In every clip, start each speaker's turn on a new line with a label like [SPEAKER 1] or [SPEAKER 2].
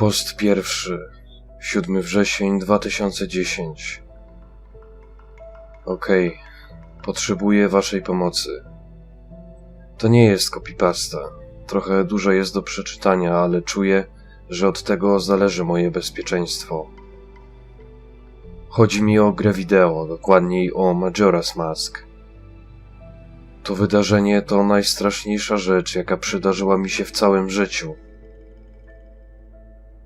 [SPEAKER 1] Post pierwszy, 7 wrzesień 2010. Okej, potrzebuję waszej pomocy. To nie jest copypasta. Trochę dużo jest do przeczytania, ale czuję, że od tego zależy moje bezpieczeństwo. Chodzi mi o grę wideo, dokładniej o Majora's Mask. To wydarzenie to najstraszniejsza rzecz, jaka przydarzyła mi się w całym życiu.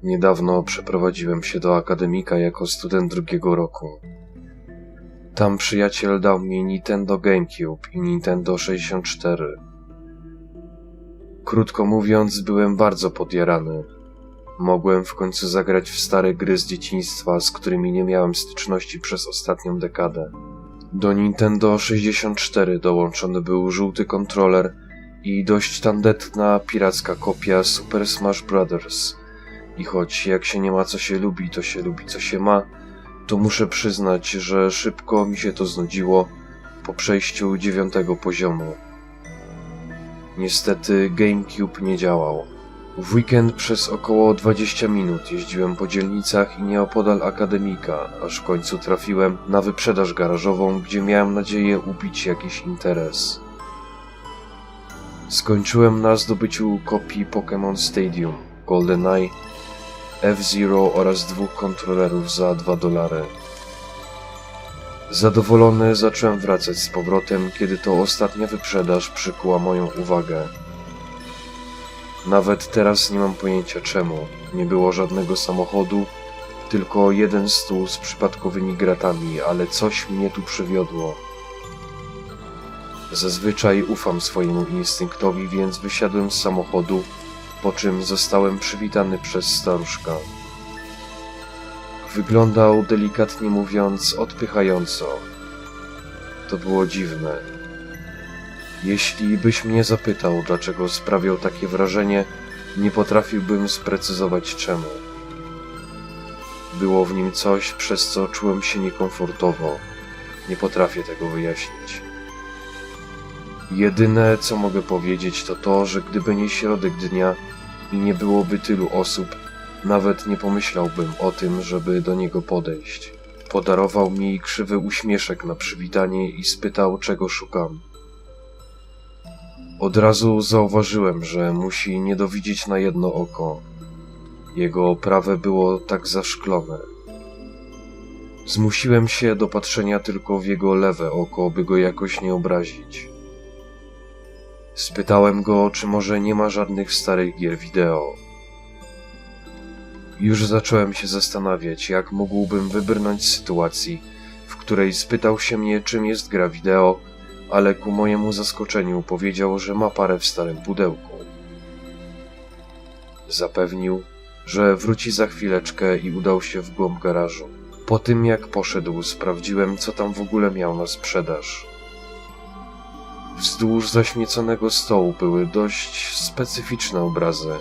[SPEAKER 1] Niedawno przeprowadziłem się do akademika jako student drugiego roku. Tam przyjaciel dał mi Nintendo GameCube i Nintendo 64. Krótko mówiąc, byłem bardzo podjarany. Mogłem w końcu zagrać w stare gry z dzieciństwa, z którymi nie miałem styczności przez ostatnią dekadę. Do Nintendo 64 dołączony był żółty kontroler i dość tandetna piracka kopia Super Smash Bros. I choć jak się nie ma co się lubi, to się lubi co się ma, to muszę przyznać, że szybko mi się to znudziło po przejściu dziewiątego poziomu. Niestety GameCube nie działał. W weekend przez około 20 minut jeździłem po dzielnicach i nieopodal akademika, aż w końcu trafiłem na wyprzedaż garażową, gdzie miałem nadzieję ubić jakiś interes. Skończyłem na zdobyciu kopii Pokémon Stadium, GoldenEye, F-Zero oraz dwóch kontrolerów za 2 dolary. Zadowolony zacząłem wracać z powrotem, kiedy to ostatnia wyprzedaż przykuła moją uwagę. Nawet teraz nie mam pojęcia czemu. Nie było żadnego samochodu, tylko jeden stół z przypadkowymi gratami, ale coś mnie tu przywiodło. Zazwyczaj ufam swojemu instynktowi, więc wysiadłem z samochodu, po czym zostałem przywitany przez staruszka. Wyglądał delikatnie mówiąc odpychająco. To było dziwne. Jeśli byś mnie zapytał, dlaczego sprawiał takie wrażenie, nie potrafiłbym sprecyzować czemu. Było w nim coś, przez co czułem się niekomfortowo. Nie potrafię tego wyjaśnić. Jedyne, co mogę powiedzieć, to to, że gdyby nie środek dnia i nie byłoby tylu osób, nawet nie pomyślałbym o tym, żeby do niego podejść. Podarował mi krzywy uśmieszek na przywitanie i spytał, czego szukam. Od razu zauważyłem, że musi nie dowidzieć na jedno oko. Jego prawe było tak zaszklone. Zmusiłem się do patrzenia tylko w jego lewe oko, by go jakoś nie obrazić. Spytałem go, czy może nie ma żadnych starych gier wideo. Już zacząłem się zastanawiać, jak mógłbym wybrnąć z sytuacji, w której spytał się mnie, czym jest gra wideo, ale ku mojemu zaskoczeniu powiedział, że ma parę w starym pudełku. Zapewnił, że wróci za chwileczkę i udał się w głąb garażu. Po tym jak poszedł, sprawdziłem, co tam w ogóle miał na sprzedaż. Wzdłuż zaśmieconego stołu były dość specyficzne obrazy.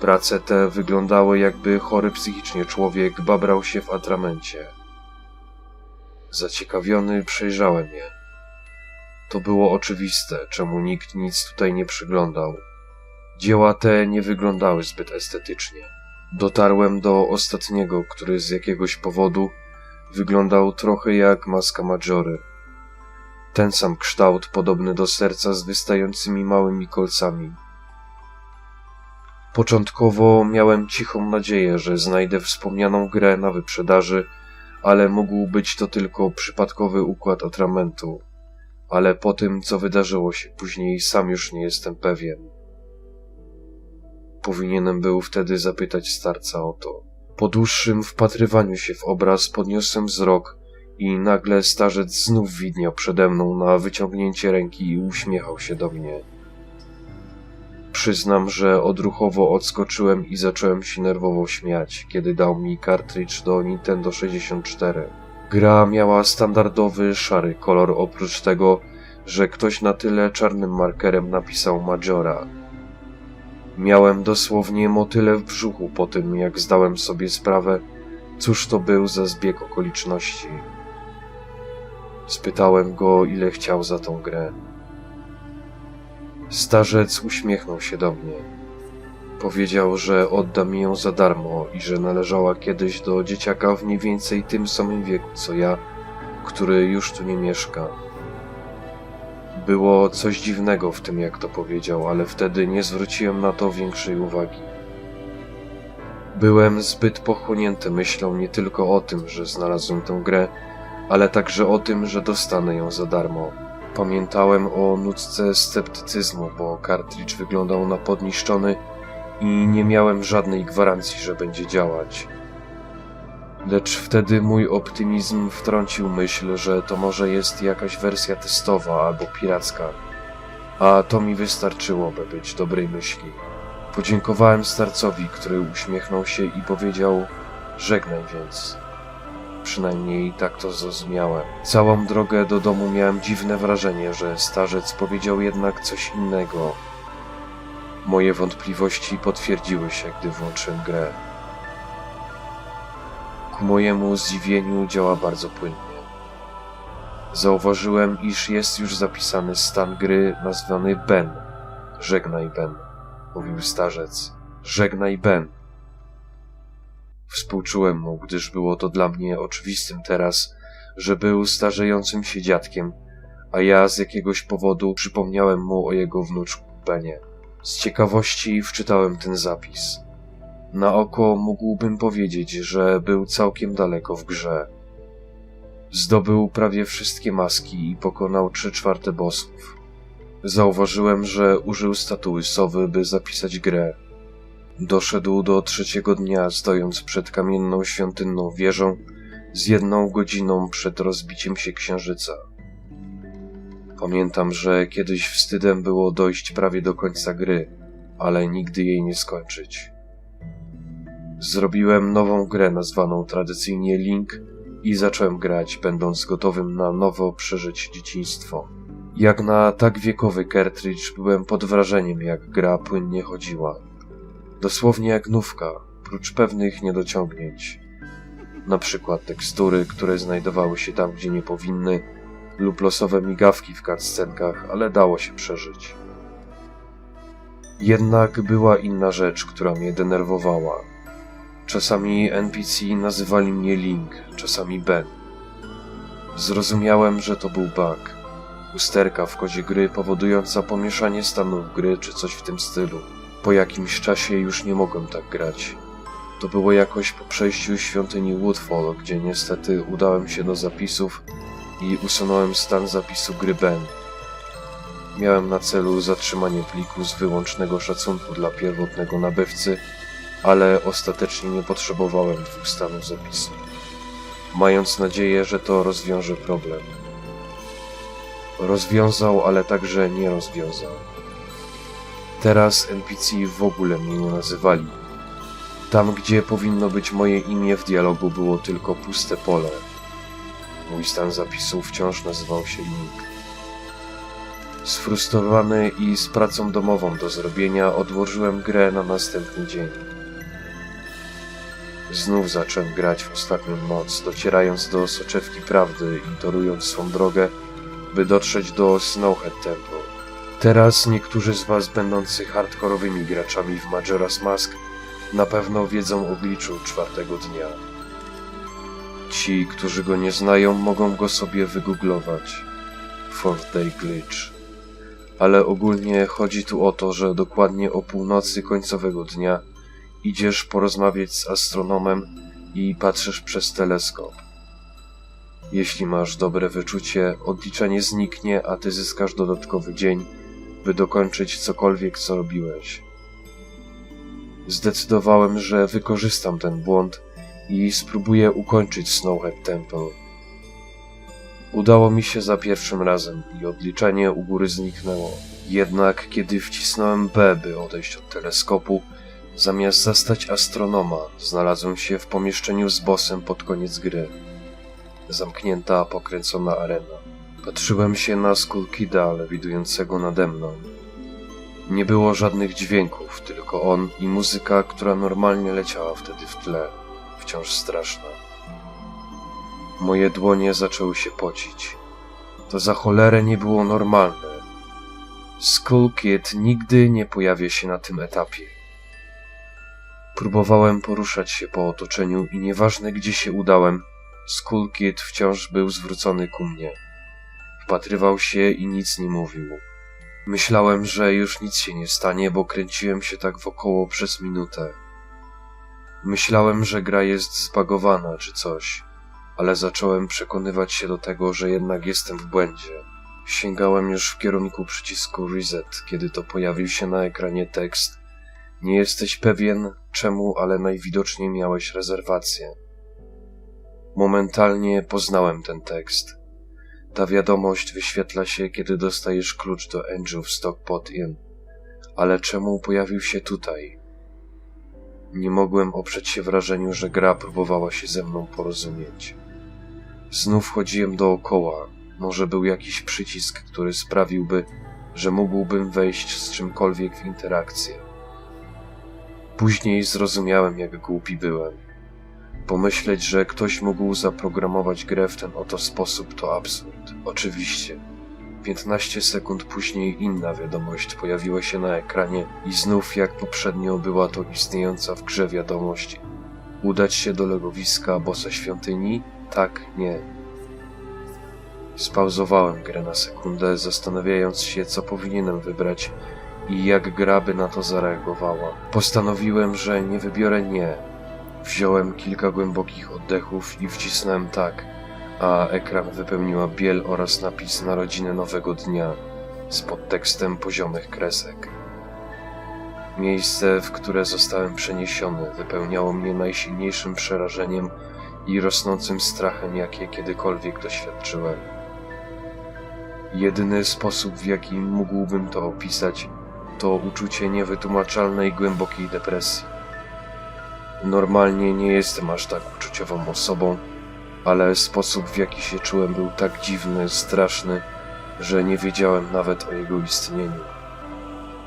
[SPEAKER 1] Prace te wyglądały jakby chory psychicznie człowiek babrał się w atramencie. Zaciekawiony przejrzałem je. To było oczywiste, czemu nikt nic tutaj nie przyglądał. Dzieła te nie wyglądały zbyt estetycznie. Dotarłem do ostatniego, który z jakiegoś powodu wyglądał trochę jak maska Majory. Ten sam kształt, podobny do serca z wystającymi małymi kolcami. Początkowo miałem cichą nadzieję, że znajdę wspomnianą grę na wyprzedaży, ale mógł być to tylko przypadkowy układ atramentu. Ale po tym, co wydarzyło się później, sam już nie jestem pewien. Powinienem był wtedy zapytać starca o to. Po dłuższym wpatrywaniu się w obraz podniosłem wzrok i nagle starzec znów widniał przede mną na wyciągnięcie ręki i uśmiechał się do mnie. Przyznam, że odruchowo odskoczyłem i zacząłem się nerwowo śmiać, kiedy dał mi kartridż do Nintendo 64. Gra miała standardowy szary kolor, oprócz tego, że ktoś na tyle czarnym markerem napisał Majora. Miałem dosłownie motyle w brzuchu po tym, jak zdałem sobie sprawę, cóż to był za zbieg okoliczności. Spytałem go, ile chciał za tą grę. Starzec uśmiechnął się do mnie. powiedział, że odda mi ją za darmo i że należała kiedyś do dzieciaka w mniej więcej tym samym wieku co ja, który już tu nie mieszka. Było coś dziwnego w tym, jak to powiedział, ale wtedy nie zwróciłem na to większej uwagi. Byłem zbyt pochłonięty myślą nie tylko o tym, że znalazłem tę grę, ale także o tym, że dostanę ją za darmo. Pamiętałem o nutce sceptycyzmu, bo kartridż wyglądał na podniszczony i nie miałem żadnej gwarancji, że będzie działać. Lecz wtedy mój optymizm wtrącił myśl, że to może jest jakaś wersja testowa albo piracka, a to mi wystarczyło, by być dobrej myśli. Podziękowałem starcowi, który uśmiechnął się i powiedział: Żegnaj więc. Przynajmniej tak to zrozumiałem. Całą drogę do domu miałem dziwne wrażenie, że starzec powiedział jednak coś innego. Moje wątpliwości potwierdziły się, gdy włączyłem grę. Ku mojemu zdziwieniu działa bardzo płynnie. Zauważyłem, iż jest już zapisany stan gry nazwany Ben. Żegnaj Ben, mówił starzec. Żegnaj Ben. Współczułem mu, gdyż było to dla mnie oczywistym teraz, że był starzejącym się dziadkiem, a ja z jakiegoś powodu przypomniałem mu o jego wnuczku Benie. Z ciekawości wczytałem ten zapis. Na oko mógłbym powiedzieć, że był całkiem daleko w grze. Zdobył prawie wszystkie maski i pokonał trzy czwarte bossów. Zauważyłem, że użył statuły sowy, by zapisać grę. Doszedł do trzeciego dnia, stojąc przed kamienną świątynną wieżą z jedną godziną przed rozbiciem się księżyca. Pamiętam, że kiedyś wstydem było dojść prawie do końca gry, ale nigdy jej nie skończyć. Zrobiłem nową grę nazwaną tradycyjnie Link i zacząłem grać, będąc gotowym na nowo przeżyć dzieciństwo. Jak na tak wiekowy cartridge byłem pod wrażeniem, jak gra płynnie chodziła. Dosłownie jak nówka, prócz pewnych niedociągnięć. Na przykład tekstury, które znajdowały się tam, gdzie nie powinny, lub losowe migawki w cutscenkach, ale dało się przeżyć. Jednak była inna rzecz, która mnie denerwowała. Czasami NPC nazywali mnie Link, czasami Ben. Zrozumiałem, że to był bug. Usterka w kodzie gry powodująca pomieszanie stanów gry czy coś w tym stylu. Po jakimś czasie już nie mogłem tak grać. To było jakoś po przejściu świątyni Woodfall, gdzie niestety udałem się do zapisów i usunąłem stan zapisu gry Ben. Miałem na celu zatrzymanie pliku z wyłącznego szacunku dla pierwotnego nabywcy, ale ostatecznie nie potrzebowałem dwóch stanów zapisu. Mając nadzieję, że to rozwiąże problem. Rozwiązał, ale także nie rozwiązał. Teraz NPC w ogóle mnie nie nazywali. Tam, gdzie powinno być moje imię w dialogu, było tylko puste pole. Mój stan zapisu wciąż nazywał się Link. Sfrustrowany i z pracą domową do zrobienia, odłożyłem grę na następny dzień. Znów zacząłem grać w ostatnią noc, docierając do soczewki prawdy i torując swą drogę, by dotrzeć do Snowhead Temple. Teraz niektórzy z Was będący hardkorowymi graczami w Majora's Mask na pewno wiedzą o glitchu czwartego dnia. Ci, którzy go nie znają, mogą go sobie wygooglować. Fourth Day Glitch. Ale ogólnie chodzi tu o to, że dokładnie o północy końcowego dnia idziesz porozmawiać z astronomem i patrzysz przez teleskop. Jeśli masz dobre wyczucie, odliczenie zniknie, a ty zyskasz dodatkowy dzień, by dokończyć cokolwiek, co robiłeś. Zdecydowałem, że wykorzystam ten błąd i spróbuję ukończyć Snowhead Temple. Udało mi się za pierwszym razem i odliczenie u góry zniknęło. Jednak kiedy wcisnąłem B, by odejść od teleskopu, zamiast zastać astronoma, znalazłem się w pomieszczeniu z bossem pod koniec gry. Zamknięta, pokręcona arena. Patrzyłem się na Skullkida lewidującego nade mną. Nie było żadnych dźwięków, tylko on i muzyka, która normalnie leciała wtedy w tle, wciąż straszna. Moje dłonie zaczęły się pocić. To za cholerę nie było normalne. Skull Kid nigdy nie pojawia się na tym etapie. Próbowałem poruszać się po otoczeniu i nieważne gdzie się udałem, Skull Kid wciąż był zwrócony ku mnie. Wpatrywał się i nic nie mówił. Myślałem, że już nic się nie stanie, bo kręciłem się tak wokoło przez minutę. Myślałem, że gra jest zbagowana czy coś, ale zacząłem przekonywać się do tego, że jednak jestem w błędzie. Sięgałem już w kierunku przycisku reset, kiedy to pojawił się na ekranie tekst. Nie jesteś pewien czemu, ale najwidoczniej miałeś rezerwację. Momentalnie poznałem ten tekst. Ta wiadomość wyświetla się, kiedy dostajesz klucz do Angel w Stockpot Inn. Ale czemu pojawił się tutaj? Nie mogłem oprzeć się wrażeniu, że gra próbowała się ze mną porozumieć. Znów chodziłem dookoła. Może był jakiś przycisk, który sprawiłby, że mógłbym wejść z czymkolwiek w interakcję. Później zrozumiałem, jak głupi byłem. Pomyśleć, że ktoś mógł zaprogramować grę w ten oto sposób to absurd. Oczywiście. 15 sekund później inna wiadomość pojawiła się na ekranie i znów jak poprzednio była to istniejąca w grze wiadomość. Udać się do legowiska bossa świątyni? Tak, nie. Spauzowałem grę na sekundę, zastanawiając się, co powinienem wybrać i jak gra by na to zareagowała. Postanowiłem, że nie wybiorę nie. Wziąłem kilka głębokich oddechów i wcisnąłem tak, a ekran wypełniła biel oraz napis narodziny nowego dnia z podtekstem poziomych kresek. Miejsce, w które zostałem przeniesiony, wypełniało mnie najsilniejszym przerażeniem i rosnącym strachem, jakie kiedykolwiek doświadczyłem. Jedyny sposób, w jaki mógłbym to opisać, to uczucie niewytłumaczalnej głębokiej depresji. Normalnie nie jestem aż tak uczuciową osobą, ale sposób w jaki się czułem był tak dziwny, straszny, że nie wiedziałem nawet o jego istnieniu.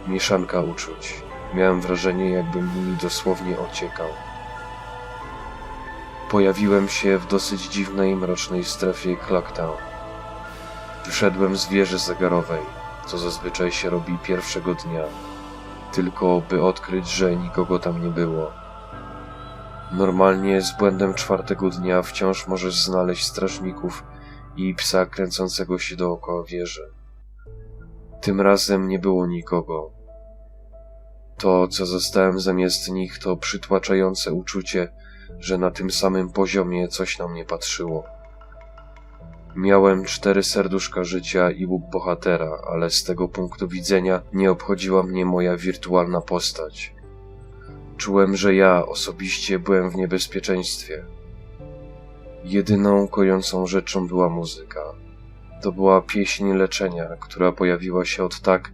[SPEAKER 1] Mieszanka uczuć. Miałem wrażenie, jakbym nimi dosłownie ociekał. Pojawiłem się w dosyć dziwnej, mrocznej strefie Clocktown. Wyszedłem z wieży zegarowej, co zazwyczaj się robi pierwszego dnia, tylko by odkryć, że nikogo tam nie było. Normalnie z błędem czwartego dnia wciąż możesz znaleźć strażników i psa kręcącego się dookoła wieży. Tym razem nie było nikogo. To, co zostałem zamiast nich, to przytłaczające uczucie, że na tym samym poziomie coś na mnie patrzyło. Miałem cztery serduszka życia i łuk bohatera, ale z tego punktu widzenia nie obchodziła mnie moja wirtualna postać. Czułem, że ja osobiście byłem w niebezpieczeństwie. Jedyną kojącą rzeczą była muzyka. To była pieśń leczenia, która pojawiła się od tak,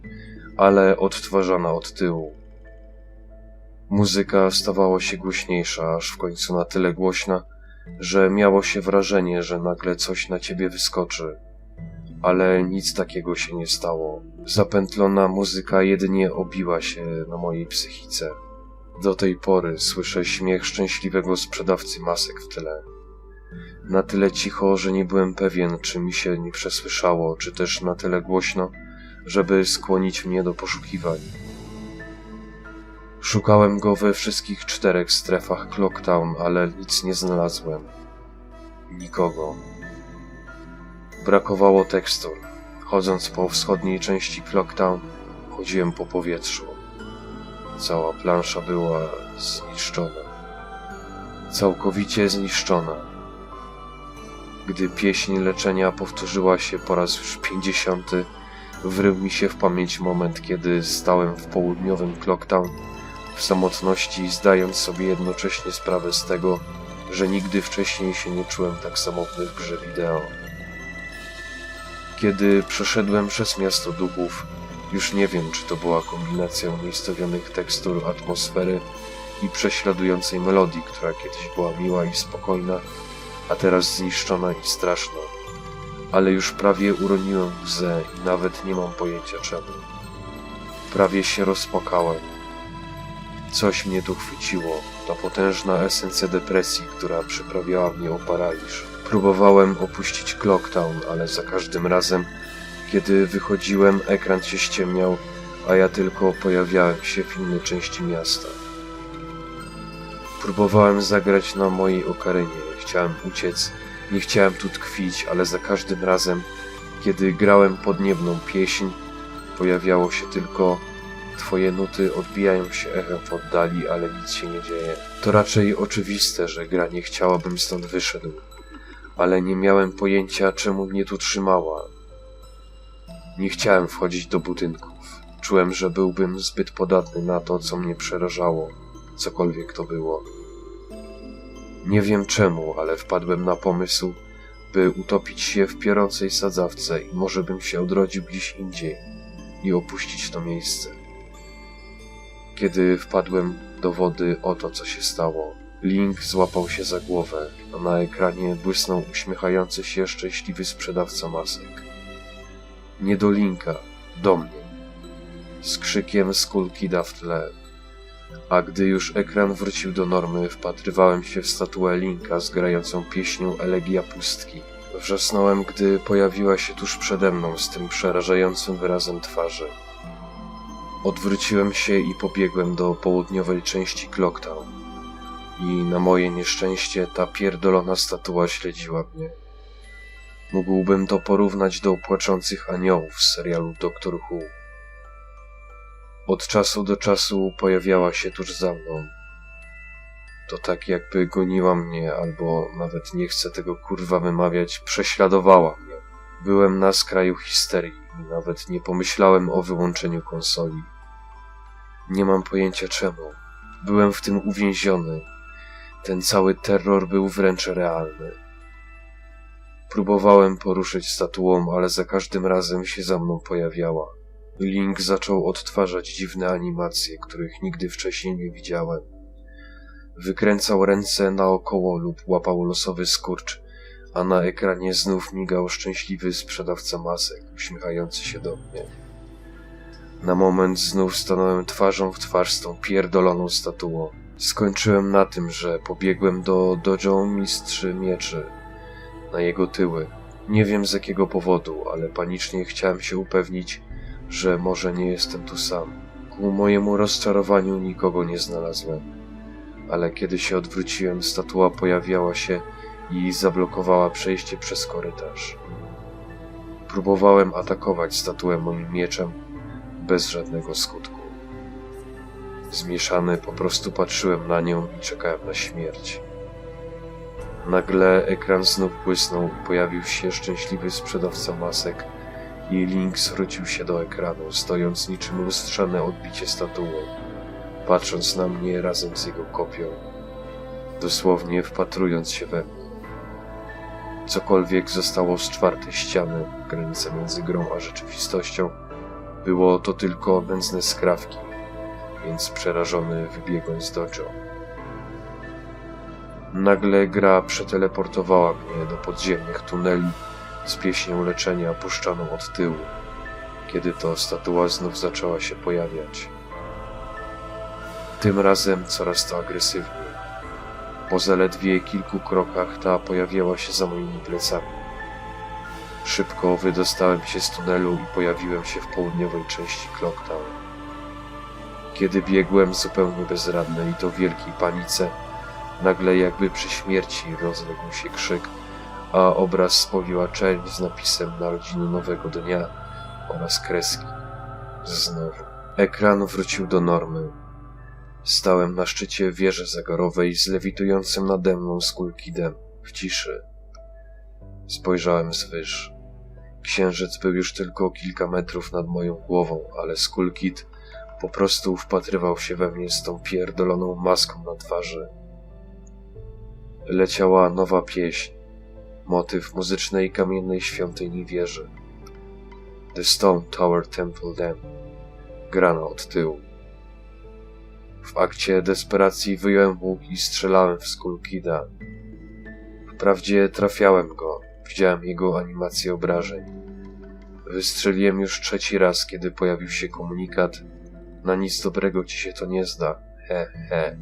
[SPEAKER 1] ale odtwarzana od tyłu. Muzyka stawała się głośniejsza, aż w końcu na tyle głośna, że miało się wrażenie, że nagle coś na ciebie wyskoczy. Ale nic takiego się nie stało. Zapętlona muzyka jedynie obiła się na mojej psychice. Do tej pory słyszę śmiech szczęśliwego sprzedawcy masek w tle. Na tyle cicho, że nie byłem pewien, czy mi się nie przesłyszało, czy też na tyle głośno, żeby skłonić mnie do poszukiwań. Szukałem go we wszystkich czterech strefach Clocktown, ale nic nie znalazłem. Nikogo. Brakowało tekstur. Chodząc po wschodniej części Clocktown, chodziłem po powietrzu. Cała plansza była zniszczona. Całkowicie zniszczona. Gdy pieśń leczenia powtórzyła się po raz już pięćdziesiąty, wrył mi się w pamięć moment, kiedy stałem w południowym Clocktown w samotności, zdając sobie jednocześnie sprawę z tego, że nigdy wcześniej się nie czułem tak samotny w grze wideo. Kiedy przeszedłem przez miasto duchów, już nie wiem, czy to była kombinacja umiejscowionych tekstur atmosfery i prześladującej melodii, która kiedyś była miła i spokojna, a teraz zniszczona i straszna. Ale już prawie uroniłem łzę i nawet nie mam pojęcia czemu. Prawie się rozpłakałem. Coś mnie tu chwyciło, ta potężna esencja depresji, która przyprawiała mnie o paraliż. Próbowałem opuścić Clocktown, ale za każdym razem, kiedy wychodziłem, ekran się ściemniał, a ja tylko pojawiałem się w innej części miasta. Próbowałem zagrać na mojej okarynie. Chciałem uciec, nie chciałem tu tkwić, ale za każdym razem, kiedy grałem podniebną pieśń, pojawiało się tylko Twoje nuty odbijają się echem w oddali, ale nic się nie dzieje. To raczej oczywiste, że gra nie chciała, bym stąd wyszedł. Ale nie miałem pojęcia, czemu mnie tu trzymała. Nie chciałem wchodzić do budynków. Czułem, że byłbym zbyt podatny na to, co mnie przerażało, cokolwiek to było. Nie wiem czemu, ale wpadłem na pomysł, by utopić się w piorącej sadzawce i może bym się odrodził gdzieś indziej i opuścić to miejsce. Kiedy wpadłem do wody, oto co się stało. Link złapał się za głowę, a na ekranie błysnął uśmiechający się szczęśliwy sprzedawca masek. Nie do mnie. Z krzykiem Skullkida w tle. A gdy już ekran wrócił do normy, wpatrywałem się w statuę Linka z grającą pieśnią Elegia Pustki. Wrzasnąłem, gdy pojawiła się tuż przede mną z tym przerażającym wyrazem twarzy. Odwróciłem się i pobiegłem do południowej części Clocktown. I na moje nieszczęście ta pierdolona statua śledziła mnie. Mógłbym to porównać do płaczących aniołów z serialu Doctor Who. Od czasu do czasu pojawiała się tuż za mną. To tak jakby goniła mnie, albo nawet nie chcę tego kurwa wymawiać, prześladowała mnie. Byłem na skraju histerii i nawet nie pomyślałem o wyłączeniu konsoli. Nie mam pojęcia czemu. Byłem w tym uwięziony. Ten cały terror był wręcz realny. Próbowałem poruszyć statuą, ale za każdym razem się za mną pojawiała. Link zaczął odtwarzać dziwne animacje, których nigdy wcześniej nie widziałem. Wykręcał ręce naokoło lub łapał losowy skurcz, a na ekranie znów migał szczęśliwy sprzedawca masek, uśmiechający się do mnie. Na moment znów stanąłem twarzą w twarz z tą pierdoloną statuą. Skończyłem na tym, że pobiegłem do dojo mistrzy mieczy, na jego tyły. Nie wiem z jakiego powodu, ale panicznie chciałem się upewnić, że może nie jestem tu sam. Ku mojemu rozczarowaniu nikogo nie znalazłem. Ale kiedy się odwróciłem, statua pojawiała się i zablokowała przejście przez korytarz. Próbowałem atakować statuę moim mieczem, bez żadnego skutku. Zmieszany po prostu patrzyłem na nią i czekałem na śmierć. Nagle ekran znów błysnął i pojawił się szczęśliwy sprzedawca masek i Link zwrócił się do ekranu, stojąc niczym lustrzane odbicie statuą, patrząc na mnie razem z jego kopią, dosłownie wpatrując się we mnie. Cokolwiek zostało z czwartej ściany, granice między grą a rzeczywistością, było to tylko nędzne skrawki, więc przerażony wybiegłem z dojo. Nagle gra przeteleportowała mnie do podziemnych tuneli z pieśnią leczenia puszczaną od tyłu, kiedy to statua znów zaczęła się pojawiać. Tym razem coraz to agresywniej. Po zaledwie kilku krokach ta pojawiała się za moimi plecami. Szybko wydostałem się z tunelu i pojawiłem się w południowej części Clocktown. Kiedy biegłem zupełnie bezradny i to w wielkiej panice, nagle jakby przy śmierci rozległ się krzyk, a obraz spowiła część z napisem Narodziny Nowego Dnia oraz kreski. Znowu. Ekran wrócił do normy. Stałem na szczycie wieży zegarowej z lewitującym nade mną skulkidem w ciszy. Spojrzałem zwyż. Księżyc był już tylko kilka metrów nad moją głową, ale Skulkid po prostu wpatrywał się we mnie z tą pierdoloną maską na twarzy. Leciała nowa pieśń, motyw muzycznej kamiennej świątyni wieży. The Stone Tower Temple Dam. Grano od tyłu. W akcie desperacji wyjąłem łuk i strzelałem w Skulkida. Wprawdzie trafiałem go, widziałem jego animację obrażeń. Wystrzeliłem już trzeci raz, kiedy pojawił się komunikat. Na nic dobrego ci się to nie zda. He, he.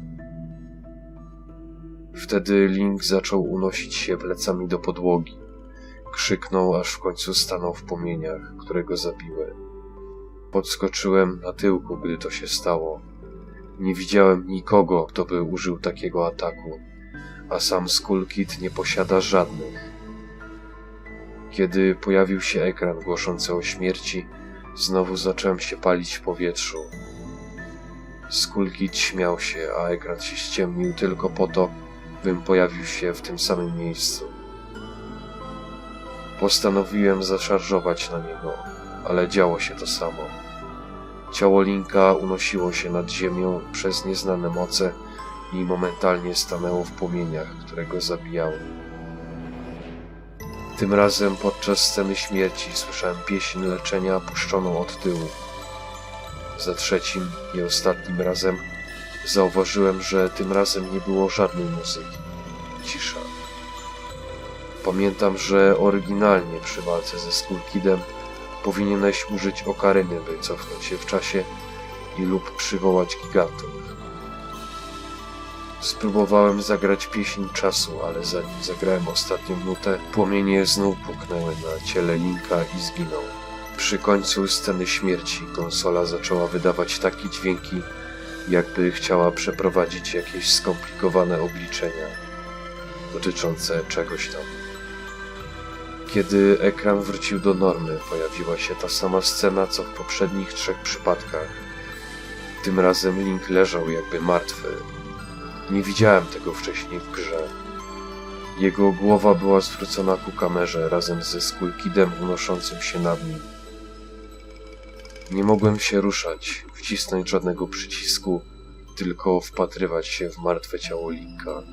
[SPEAKER 1] Wtedy Link zaczął unosić się plecami do podłogi. Krzyknął, aż w końcu stanął w płomieniach, które go zabiły. Podskoczyłem na tyłku, gdy to się stało. Nie widziałem nikogo, kto by użył takiego ataku, a sam Skullkit nie posiada żadnych. Kiedy pojawił się ekran głoszący o śmierci, znowu zacząłem się palić w powietrzu. Skullkit śmiał się, a ekran się ściemnił tylko po to, bym pojawił się w tym samym miejscu. Postanowiłem zaszarżować na niego, ale działo się to samo. Ciało Linka unosiło się nad ziemią przez nieznane moce i momentalnie stanęło w płomieniach, które go zabijały. Tym razem podczas sceny śmierci słyszałem pieśń leczenia puszczoną od tyłu. Za trzecim i ostatnim razem zauważyłem, że tym razem nie było żadnej muzyki. Cisza. Pamiętam, że oryginalnie przy walce ze Skullkidem powinieneś użyć okaryny, by cofnąć się w czasie i lub przywołać gigantów. Spróbowałem zagrać pieśń czasu, ale zanim zagrałem ostatnią nutę, płomienie znów puknęły na ciele Linka i zginął. Przy końcu sceny śmierci konsola zaczęła wydawać takie dźwięki, jakby chciała przeprowadzić jakieś skomplikowane obliczenia dotyczące czegoś tam. Kiedy ekran wrócił do normy, pojawiła się ta sama scena co w poprzednich trzech przypadkach. Tym razem Link leżał jakby martwy. Nie widziałem tego wcześniej w grze. Jego głowa była zwrócona ku kamerze razem ze Skullkidem unoszącym się nad nim. Nie mogłem się ruszać, wcisnąć żadnego przycisku, tylko wpatrywać się w martwe ciało Linka.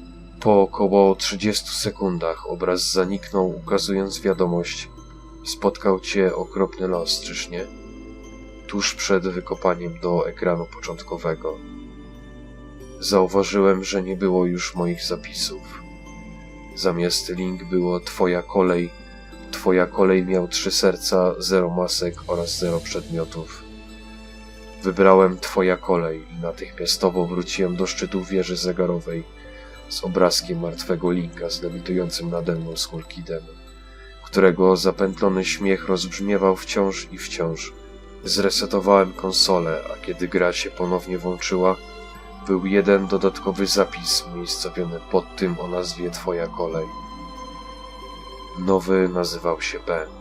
[SPEAKER 1] Po około 30 sekundach obraz zaniknął, ukazując wiadomość: Spotkał cię okropny los, czyż nie? Tuż przed wykopaniem do ekranu początkowego. Zauważyłem, że nie było już moich zapisów. Zamiast link było Twoja kolej. Twoja kolej miał trzy serca, zero masek oraz zero przedmiotów. Wybrałem Twoja kolej i natychmiastowo wróciłem do szczytu wieży zegarowej z obrazkiem martwego Linka z lewitującym nade mną Skullkidem, którego zapętlony śmiech rozbrzmiewał wciąż i wciąż. Zresetowałem konsolę, a kiedy gra się ponownie włączyła, był jeden dodatkowy zapis umiejscowiony pod tym o nazwie Twoja kolej. Nowy nazywał się Ben.